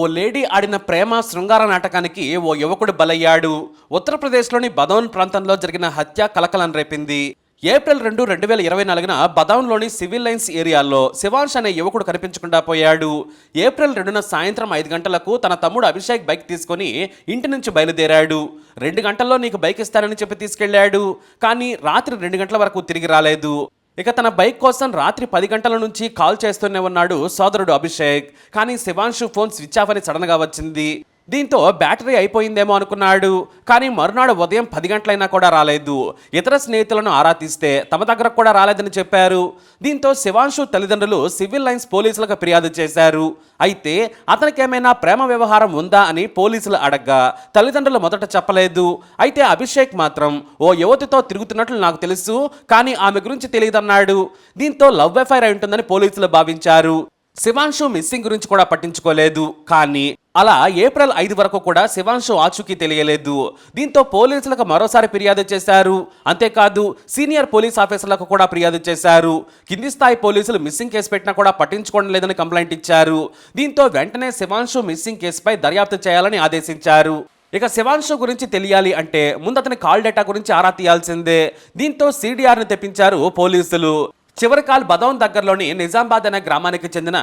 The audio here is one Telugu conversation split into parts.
ఓ లేడీ ఆడిన ప్రేమ శృంగార నాటకానికి ఓ యువకుడు బలయ్యాడు. ఉత్తరప్రదేశ్లోని బదౌన్ ప్రాంతంలో జరిగిన హత్య కలకలం రేపింది. ఏప్రిల్ రెండు రెండు వేల ఇరవై నాలుగున బదౌన్లోని సివిల్ లైన్స్ ఏరియాలో శివాంష్ అనే యువకుడు కనిపించకుండా పోయాడు. ఏప్రిల్ రెండున సాయంత్రం ఐదు గంటలకు తన తమ్ముడు అభిషేక్ బైక్ తీసుకొని ఇంటి నుంచి బయలుదేరాడు. రెండు గంటల్లో నీకు బైక్ ఇస్తానని చెప్పి తీసుకెళ్ళాడు కానీ రాత్రి రెండు గంటల వరకు తిరిగి రాలేదు. ఇక తన బైక్ కోసం రాత్రి పది గంటల నుంచి కాల్ చేస్తూనే ఉన్నాడు సోదరుడు అభిషేక్. కానీ శివాంశు ఫోన్ స్విచ్ ఆఫ్ అని సడన్గా వచ్చింది. దీంతో బ్యాటరీ అయిపోయిందేమో అనుకున్నాడు. కానీ మరునాడు ఉదయం పది గంటలైనా కూడా రాలేదు. ఇతర స్నేహితులను ఆరా తీస్తే తమ దగ్గర కూడా రాలేదని చెప్పారు. దీంతో శివాంశు తల్లిదండ్రులు సివిల్ లైన్స్ పోలీసులకు ఫిర్యాదు చేశారు. అయితే అతనికి ఏమైనా ప్రేమ వ్యవహారం ఉందా అని పోలీసులు అడగ్గా తల్లిదండ్రులు మొదట చెప్పలేదు. అయితే అభిషేక్ మాత్రం ఓ యువతితో తిరుగుతున్నట్లు నాకు తెలుసు కానీ ఆమె గురించి తెలియదన్నాడు. దీంతో లవ్ ఎఫైర్ అయి ఉంటుందని పోలీసులు భావించారు. శివాంశు మిస్సింగ్ గురించి కూడా పట్టించుకోలేదు కానీ అలా ఏప్రిల్ ఐదు వరకు కూడా శివాంశు ఆచూకీ తెలియలేదు. దీంతో పోలీసులకు మరోసారి ఫిర్యాదు చేశారు. అంతేకాదు సీనియర్ పోలీస్ ఆఫీసర్లకు కూడా ఫిర్యాదు చేశారు. కింది స్థాయి పోలీసులు మిస్సింగ్ కేసు పెట్టినా కూడా పట్టించుకోవడం లేదని కంప్లైంట్ ఇచ్చారు. దీంతో వెంటనే శివాంశు మిస్సింగ్ కేసుపై దర్యాప్తు చేయాలని ఆదేశించారు. ఇక శివాంశు గురించి తెలియాలి అంటే ముందు అతని కాల్ డేటా గురించి ఆరా తీయాల్సిందే. దీంతో సీడీఆర్ని తెప్పించారు పోలీసులు. చివరి కాల్ బదౌన్ దగ్గరలోని నిజామాబాద్ అనే గ్రామానికి చెందిన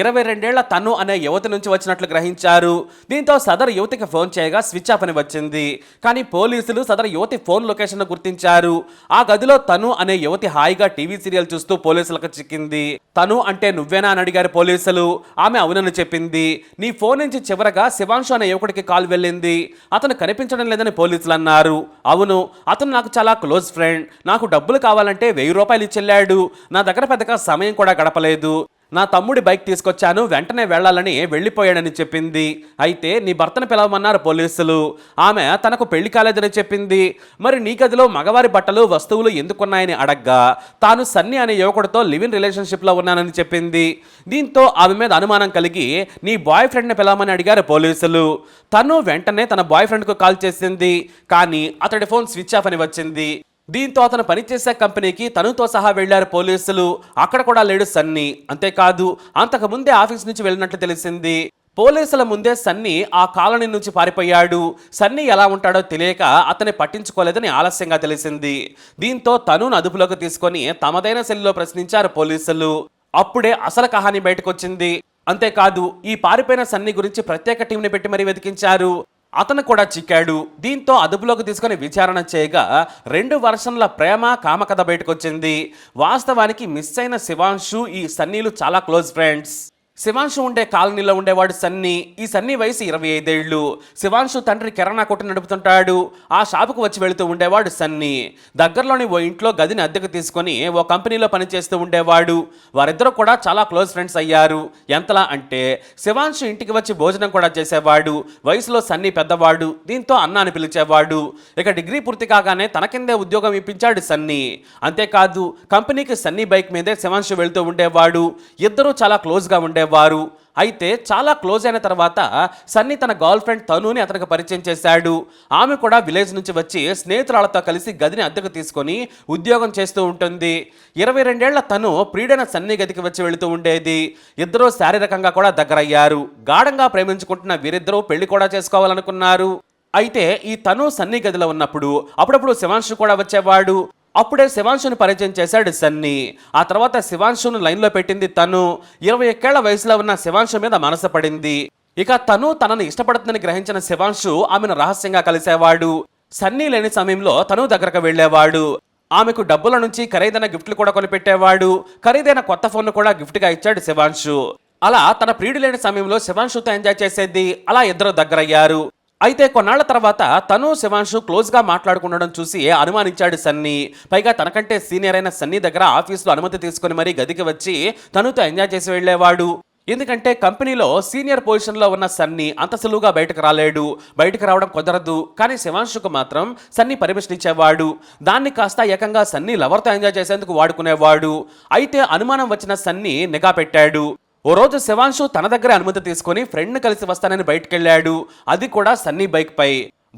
ఇరవై రెండేళ్ళ తను అనే యువతి నుంచి వచ్చినట్లు గ్రహించారు. దీంతో సదరు యువతికి ఫోన్ చేయగా స్విచ్ ఆఫ్ అని వచ్చింది. కానీ పోలీసులు సదరు యువతి ఫోన్ లొకేషన్ గుర్తించారు. ఆ గదిలో తను అనే యువతి హాయిగా టీవీ సీరియల్ చూస్తూ పోలీసులకు చిక్కింది. తను అంటే నువ్వేనా అని అడిగారు పోలీసులు. ఆమె అవునని చెప్పింది. నీ ఫోన్ నుంచి చివరగా శివాంశు అనే యువకుడికి కాల్ వెళ్ళింది. అతను కనిపించడం లేదని పోలీసులు అన్నారు. అవును అతను నాకు చాలా క్లోజ్ ఫ్రెండ్. నాకు డబ్బులు కావాలంటే వెయ్యి రూపాయలు ఇచ్చెళ్ళాడు. నా దగ్గర పెద్దగా సమయం కూడా గడపలేదు. నా తమ్ముడి బైక్ తీసుకొచ్చాను వెంటనే వెళ్ళాలని వెళ్ళిపోయాడని చెప్పింది. అయితే నీ భర్తను పిలవమన్నారు పోలీసులు. ఆమె తనకు పెళ్ళి కాలేదని చెప్పింది. మరి నీ గదిలో మగవారి బట్టలు వస్తువులు ఎందుకున్నాయని అడగ్గా. తాను సన్ని అనే యువకుడితో లివ్ ఇన్ రిలేషన్షిప్లో ఉన్నానని చెప్పింది. దీంతో ఆమె మీద అనుమానం కలిగి నీ బాయ్ ఫ్రెండ్ని పిలవమని అడిగారు పోలీసులు. తను వెంటనే తన బాయ్ ఫ్రెండ్కు కాల్ చేసింది. కానీ అతడి ఫోన్ స్విచ్ ఆఫ్ అని వచ్చింది. దీంతో అతను పనిచేసే కంపెనీకి తనుతో సహా వెళ్ళారు పోలీసులు. అక్కడ కూడా లేడు సన్నీ. అంతేకాదు అంతకు ముందే ఆఫీస్ నుంచి వెళ్ళినట్లు తెలిసింది. పోలీసుల ముందే సన్నీ ఆ కాలనీ నుంచి పారిపోయాడు. సన్నీ ఎలా ఉంటాడో తెలియక అతన్ని పట్టించుకోలేదని ఆలస్యంగా తెలిసింది. దీంతో తనును అదుపులోకి తీసుకొని తమదైన శైలిలో ప్రశ్నించారు పోలీసులు. అప్పుడే అసలు కహాని బయటకొచ్చింది. అంతేకాదు ఈ పారిపోయిన సన్నీ గురించి ప్రత్యేక టీంని పెట్టి మరీ వెతికించారు. అతను కూడా చిక్కాడు. దీంతో అదుపులోకి తీసుకొని విచారణ చేయగా రెండు వర్షన్ల ప్రేమ కామకథ బయటకొచ్చింది. వాస్తవానికి మిస్ అయిన శివాంశు ఈ సన్నీలు చాలా క్లోజ్ ఫ్రెండ్స్. శివాంశు ఉండే కాలనీలో ఉండేవాడు సన్నీ. ఈ సన్నీ వయసు ఇరవై ఐదేళ్ళు శివాంశు తండ్రి కిరాణా కొట్టు నడుపుతుంటాడు. ఆ షాపుకు వచ్చి వెళుతూ ఉండేవాడు సన్నీ. దగ్గరలోని ఓ ఇంట్లో గదిని అద్దెకు తీసుకొని ఓ కంపెనీలో పనిచేస్తూ ఉండేవాడు. వారిద్దరూ కూడా చాలా క్లోజ్ ఫ్రెండ్స్ అయ్యారు. ఎంతలా అంటే శివాంశు ఇంటికి వచ్చి భోజనం కూడా చేసేవాడు. వయసులో సన్నీ పెద్దవాడు. దీంతో అన్న అని పిలిచేవాడు. ఇక డిగ్రీ పూర్తి కాగానే తన కిందే ఉద్యోగం ఇప్పించాడు సన్నీ. అంతేకాదు కంపెనీకి సన్నీ బైక్ మీదే శివాంశు వెళుతూ ఉండేవాడు. ఇద్దరూ చాలా క్లోజ్గా ఉండేవారు. అయితే చాలా క్లోజ్ అయిన తర్వాత సన్నీ తన గర్ల్ ఫ్రెండ్ తనుని అతనికి పరిచయం చేశాడు. ఆమె కూడా విలేజ్ నుంచి వచ్చి స్నేహితురాలతో కలిసి గదిని అద్దెకు తీసుకొని ఉద్యోగం చేస్తూ ఉంటుంది. ఇరవై రెండేళ్ళ తను ప్రియుడైన సన్నీ గదికి వచ్చి వెళుతూ ఉండేది. ఇద్దరూ శారీరకంగా కూడా దగ్గరయ్యారు. గాఢంగా ప్రేమించుకుంటున్న వీరిద్దరూ పెళ్ళి కూడా చేసుకోవాలనుకున్నారు. అయితే ఈ తను సన్నీ గదిలో ఉన్నప్పుడు అప్పుడప్పుడు శివాంశు కూడా వచ్చేవాడు. అప్పుడే శివాంశుని పరిచయం చేశాడు సన్నీ. ఆ తర్వాత శివాంశును లైన్లో పెట్టింది తను. ఇరవై ఒక్కేళ్ళ వయసులో ఉన్న శివాంశు మీద మనసు పడింది. ఇక తను తనను ఇష్టపడుతుందని గ్రహించిన శివాంశు ఆమెను రహస్యంగా కలిసేవాడు. సన్నీ లేని సమయంలో తను దగ్గరకు వెళ్ళేవాడు. ఆమెకు డబ్బుల నుంచి ఖరీదైన గిఫ్ట్లు కూడా కొనిపెట్టేవాడు. ఖరీదైన కొత్త ఫోన్ను కూడా గిఫ్ట్గా ఇచ్చాడు శివాంశు. అలా తన ప్రియుడు లేని సమయంలో శివాంశుతో ఎంజాయ్ చేసేది అలా ఇద్దరు దగ్గరయ్యారు. అయితే కొన్నాళ్ళ తర్వాత తను శివాంశు క్లోజ్గా మాట్లాడుకుండడం చూసి అనుమానించాడు సన్నీ. పైగా తనకంటే సీనియర్ అయిన సన్నీ దగ్గర ఆఫీస్లో అనుమతి తీసుకొని మరీ గదికి వచ్చి తనుతో ఎంజాయ్ చేసి వెళ్ళేవాడు. ఎందుకంటే కంపెనీలో సీనియర్ పొజిషన్లో ఉన్న సన్నీ అంత సులువుగా బయటకు రాలేడు. బయటకు రావడం కుదరదు. కానీ శివాంశుకు మాత్రం సన్నీ పర్మిషన్ ఇచ్చేవాడు. దాన్ని కాస్త ఏకంగా సన్నీ లవర్తో ఎంజాయ్ చేసేందుకు వాడుకునేవాడు. అయితే అనుమానం వచ్చిన సన్నీ నిఘా పెట్టాడు. ఓ రోజు శివాంశు తన దగ్గర అనుమతి తీసుకొని ఫ్రెండ్ని కలిసి వస్తానని బయటకెళ్ళాడు. అది కూడా సన్నీ బైక్ పై.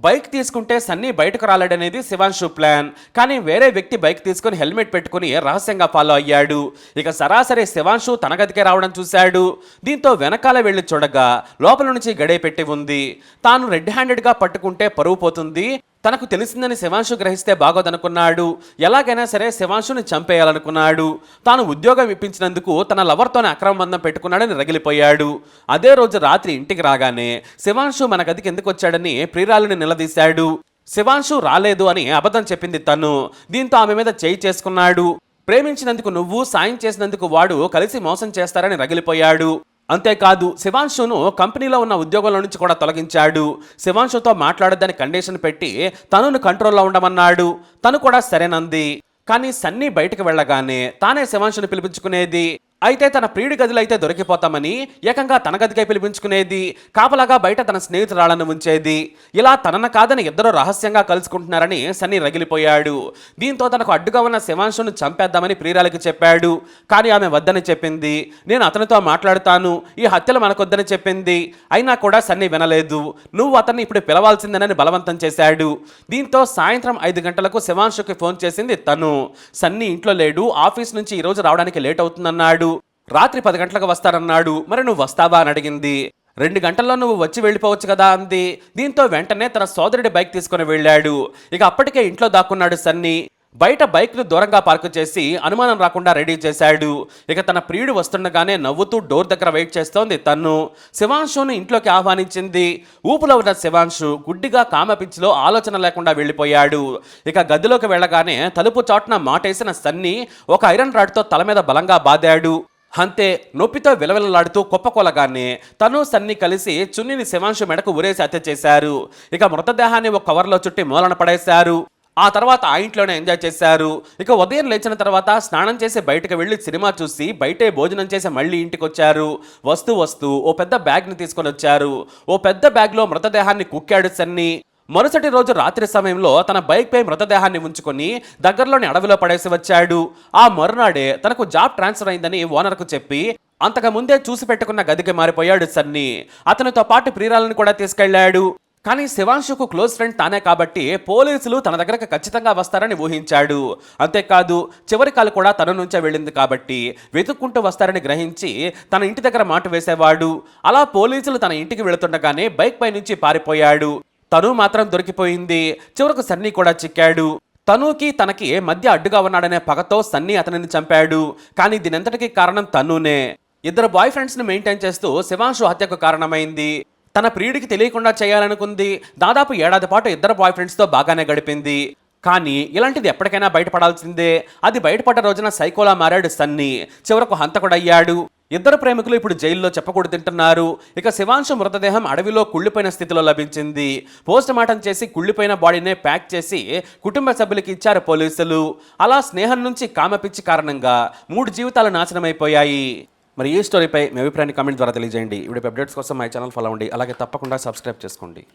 బైక్ తీసుకుంటే సన్నీ బయటకు రాలేడనేది శివాంశు ప్లాన్. కానీ వేరే వ్యక్తి బైక్ తీసుకొని హెల్మెట్ పెట్టుకుని రహస్యంగా ఫాలో అయ్యాడు. ఇక సరాసరి శివాంశు తన గదికే రావడం చూశాడు. దీంతో వెనకాల వెళ్ళి చూడగా లోపల నుంచి గడే పెట్టి ఉంది. తాను రెడ్ హ్యాండెడ్గా పట్టుకుంటే పరువు పోతుంది. తనకు తెలిసిందని శివాంశు గ్రహిస్తే బాగోదనుకున్నాడు. ఎలాగైనా సరే శివాంశుని చంపేయాలనుకున్నాడు. తాను ఉద్యోగం ఇప్పించినందుకు తన లవర్తోనే అక్రమబంధం పెట్టుకున్నాడని రగిలిపోయాడు. అదే రోజు రాత్రి ఇంటికి రాగానే శివాంశు మన గదికి ఎందుకు వచ్చాడని ప్రియురాలిని నిలదీశాడు. శివాంశు రాలేదు అని అబద్ధం చెప్పింది తను. దీంతో ఆమె మీద చేయి చేసుకున్నాడు. ప్రేమించినందుకు నువ్వు సాయం చేసినందుకు వాడు కలిసి మోసం చేస్తారని రగిలిపోయాడు. అంతేకాదు శివాంశును కంపెనీలో ఉన్న ఉద్యోగుల నుంచి కూడా తొలగించాడు. శివాంశుతో మాట్లాడొద్దని కండిషన్ పెట్టి తనును కంట్రోల్లో ఉండమన్నాడు. తను కూడా సరేనంది. కానీ సన్నీ బయటకు వెళ్ళగానే తానే శివాంశుని పిలిపించుకునేది. అయితే తన ప్రియుడి గదిలో అయితే దొరికిపోతామని ఏకంగా తన గదికై పిలిపించుకునేది కాపలాగా బయట తన స్నేహితురాలను ఉంచేది ఇలా తనను కాదని ఇద్దరు రహస్యంగా కలుసుకుంటున్నారని సన్నీ రగిలిపోయాడు. దీంతో తనకు అడ్డుగా ఉన్న శివాంశును చంపేద్దామని ప్రియురాలికి చెప్పాడు. కానీ ఆమె వద్దని చెప్పింది. నేను అతనితో మాట్లాడుతాను. ఈ హత్యలు మనకొద్దని చెప్పింది. అయినా కూడా సన్నీ వినలేదు. నువ్వు అతన్ని ఇప్పుడు పిలవాల్సిందేనని బలవంతం చేశాడు. దీంతో సాయంత్రం ఐదు గంటలకు శివాంశుకి ఫోన్ చేసింది తను. సన్నీ ఇంట్లో లేడు. ఆఫీస్ నుంచి ఈరోజు రావడానికి లేట్ అవుతుందన్నాడు. రాత్రి పది గంటలకు వస్తానన్నాడు. మరి నువ్వు వస్తావా అని అడిగింది. రెండు గంటల్లో నువ్వు వచ్చి వెళ్ళిపోవచ్చు కదా అంది. దీంతో వెంటనే తన సోదరుడి బైక్ తీసుకుని వెళ్ళాడు. ఇక అప్పటికే ఇంట్లో దాక్కున్నాడు సన్నీ. బయట బైక్ను దూరంగా పార్కు చేసి అనుమానం రాకుండా రెడీ చేశాడు. ఇక తన ప్రియుడు వస్తుండగానే నవ్వుతూ డోర్ దగ్గర వెయిట్ చేస్తోంది తన్ను. శివాంశును ఇంట్లోకి ఆహ్వానించింది. ఊపులో ఉన్న శివాంశు గుడ్డిగా కామపిచ్చిలో ఆలోచన లేకుండా వెళ్ళిపోయాడు. ఇక గదిలోకి వెళ్ళగానే తలుపు చాటున మాటేసిన సన్నీ ఒక ఐరన్ రాడ్తో తల మీద బలంగా బాదాడు. అంతే నొప్పితో విలవిలలాడుతూ కుప్పకొలగానే తను సన్ని కలిసి చున్నిని శివాంశు మెడకు ఉరేసి హత్య చేశారు. ఇక మృతదేహాన్ని ఒక కవర్లో చుట్టి మూలన పడేశారు. ఆ తర్వాత ఆ ఇంట్లోనే ఎంజాయ్ చేశారు. ఇక ఉదయం లేచిన తర్వాత స్నానం చేసి బయటకు వెళ్ళి సినిమా చూసి బయటే భోజనం చేసి మళ్ళీ ఇంటికి వచ్చారు వస్తూ వస్తూ ఓ పెద్ద బ్యాగ్ని తీసుకొని వచ్చారు. ఓ పెద్ద బ్యాగ్లో మృతదేహాన్ని కుక్కాడు సన్ని. మరుసటి రోజు రాత్రి సమయంలో తన బైక్పై మృతదేహాన్ని ఉంచుకొని దగ్గరలోని అడవిలో పడేసి వచ్చాడు. ఆ మరునాడే తనకు జాబ్ ట్రాన్స్ఫర్ అయిందని ఓనర్కు చెప్పి అంతకుముందే చూసి పెట్టుకున్న గదికి మారిపోయాడు సన్నీ. అతనితో పాటు ప్రియురాలను కూడా తీసుకెళ్ళాడు కానీ శివాంశుకు క్లోజ్ ఫ్రెండ్ తానే కాబట్టి పోలీసులు తన దగ్గరకు ఖచ్చితంగా వస్తారని ఊహించాడు. అంతేకాదు చివరి కాలు కూడా తన నుంచే వెళ్ళింది కాబట్టి వెతుక్కుంటూ వస్తారని గ్రహించి తన ఇంటి దగ్గర మాట వేసేవాడు. అలా పోలీసులు తన ఇంటికి వెళుతుండగానే బైక్ పై నుంచి పారిపోయాడు. తను మాత్రం దొరికిపోయింది. చివరకు సన్నీ కూడా చిక్కాడు. తనుకి తనకి మధ్య అడ్డుగా ఉన్నాడనే పగతో సన్నీ అతనిని చంపాడు. కానీ దీనంతటికీ కారణం తనునే. ఇద్దరు బాయ్ ఫ్రెండ్స్ని మెయింటైన్ చేస్తూ శివాంశు హత్యకు కారణమైంది. తన ప్రియుడికి తెలియకుండా చేయాలనుకుంది. దాదాపు ఏడాది పాటు ఇద్దరు బాయ్ ఫ్రెండ్స్తో బాగానే గడిపింది. కానీ ఇలాంటిది ఎప్పటికైనా బయటపడాల్సిందే. అది బయటపడ్డ రోజున సైకోలా మారాడు సన్నీ. చివరకు హంతకుడయ్యాడు. ఇద్దరు ప్రేమికులు ఇప్పుడు జైల్లో చెప్పకూడదు తింటున్నారు. ఇక శివాంశు మృతదేహం అడవిలో కుళ్ళిపోయిన స్థితిలో లభించింది. పోస్ట్ మార్టం చేసి కుళ్ళిపోయిన బాడీనే ప్యాక్ చేసి కుటుంబ సభ్యులకి ఇచ్చారు పోలీసులు. అలా స్నేహం నుంచి కామపిచ్చి కారణంగా మూడు జీవితాలు నాశనమైపోయాయి. మరి ఈ స్టోరీపై మీ అభిప్రాయాన్ని కామెంట్ ద్వారా తెలియజేయండి. ఇప్పుడు అప్డేట్స్ కోసం మై ఛానల్ ఫాలో అవ్వండి. అలాగే తప్పకుండా సబ్స్క్రైబ్ చేసుకోండి.